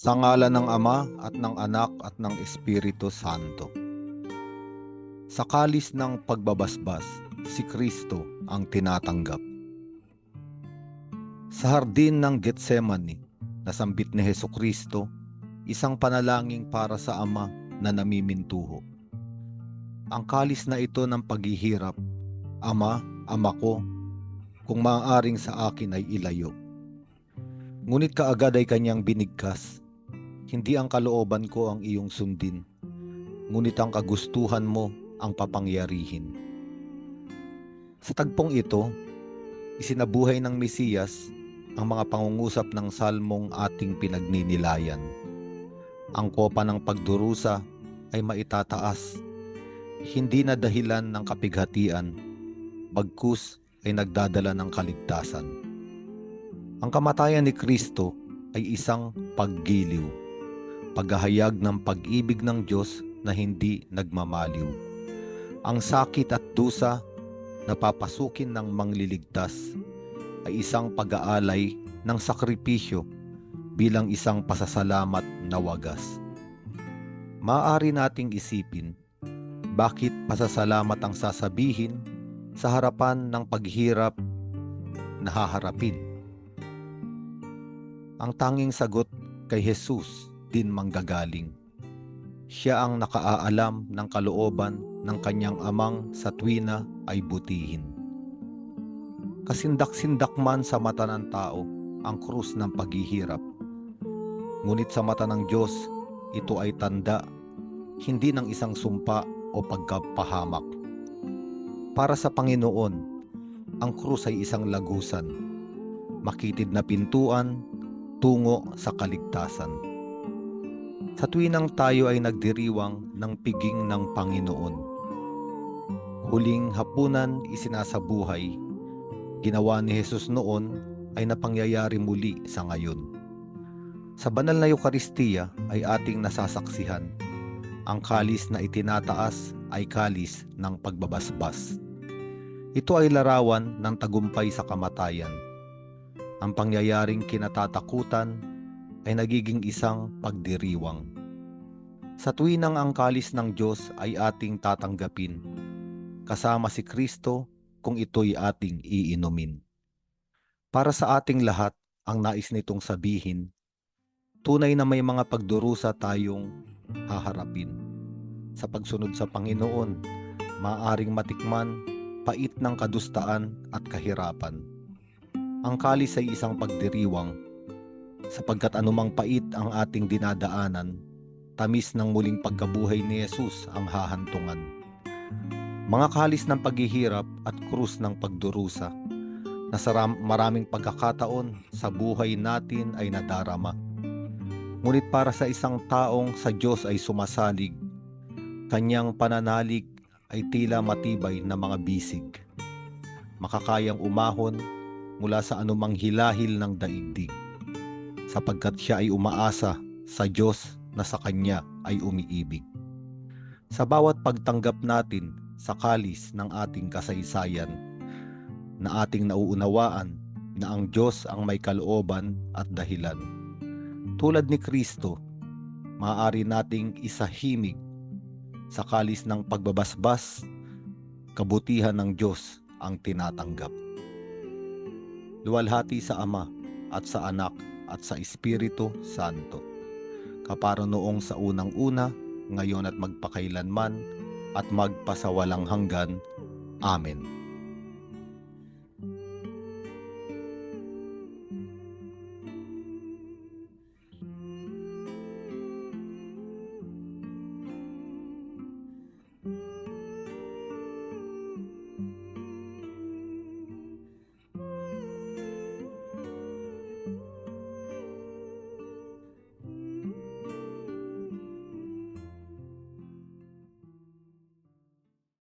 Sa ngala ng Ama at ng Anak at ng Espiritu Santo. Sa kalis ng pagbabasbas, si Kristo ang tinatanggap. Sa hardin ng Getsemani, nasambit ni Heso Kristo, isang panalangin para sa Ama na namimintuho. Ang kalis na ito ng paghihirap, Ama, Ama ko, kung maaaring sa akin ay ilayo. Ngunit kaagad ay kanyang binigkas, hindi ang kalooban ko ang iyong sundin, ngunit ang kagustuhan mo ang papangyarihin. Sa tagpong ito, isinabuhay ng Mesiyas ang mga pangungusap ng salmong ating pinagninilayan. Ang kopa ng pagdurusa ay maitataas, hindi na dahilan ng kapighatian, bagkus ay nagdadala ng kaligtasan. Ang kamatayan ni Kristo ay isang paggiliw, paghahayag ng pag-ibig ng Diyos na hindi nagmamaliw. Ang sakit at dusa na papasukin ng mangliligtas ay isang pag-aalay ng sakripisyo bilang isang pasasalamat na wagas. Maaari nating isipin bakit pasasalamat ang sasabihin sa harapan ng paghirap na haharapin. Ang tanging sagot kay Jesus din manggagaling. Siya ang nakaaalam ng kalooban ng kanyang amang sa tuwina ay butihin. Kasindak-sindak man sa mata ng tao ang krus ng paghihirap. Ngunit sa mata ng Diyos, ito ay tanda, hindi ng isang sumpa o pagkapahamak. Para sa Panginoon, ang krus ay isang lagusan, makitid na pintuan tungo sa kaligtasan. Sa tuwinang tayo ay nagdiriwang ng piging ng Panginoon. Huling hapunan isinasabuhay, ginawa ni Jesus noon ay napangyayari muli sa ngayon. Sa banal na Eukaristiya ay ating nasasaksihan. Ang kalis na itinataas ay kalis ng pagbabasbas. Ito ay larawan ng tagumpay sa kamatayan. Ang pangyayaring kinatatakutan ay nagiging isang pagdiriwang. Sa tuwinang ang kalis ng Diyos ay ating tatanggapin, kasama si Kristo kung ito'y ating iinumin. Para sa ating lahat, ang nais nitong sabihin, tunay na may mga pagdurusa tayong haharapin. Sa pagsunod sa Panginoon, maaring matikman pait ng kadustaan at kahirapan. Ang kalis ay isang pagdiriwang sapagkat anumang pait ang ating dinadaanan, tamis ng muling pagkabuhay ni Yesus ang hahantungan. Mga kalis ng paghihirap at krus ng pagdurusa na sa maraming pagkakataon sa buhay natin ay nadarama. Ngunit para sa isang taong sa Diyos ay sumasalig, kanyang pananalig ay tila matibay na mga bisig. Makakayang umahon mula sa anumang hilahil ng daigdig sapagkat siya ay umaasa sa Diyos na sa Kanya ay umiibig. Sa bawat pagtanggap natin sa kalis ng ating kasaysayan, na ating nauunawaan na ang Diyos ang may kalooban at dahilan. Tulad ni Kristo, maaari nating isahimig sa kalis ng pagbabasbas, kabutihan ng Diyos ang tinatanggap. Luwalhati sa Ama at sa Anak at sa Espiritu Santo. Kaparo noong sa unang-una, ngayon at magpakailanman, at magpasawalang hanggan. Amen.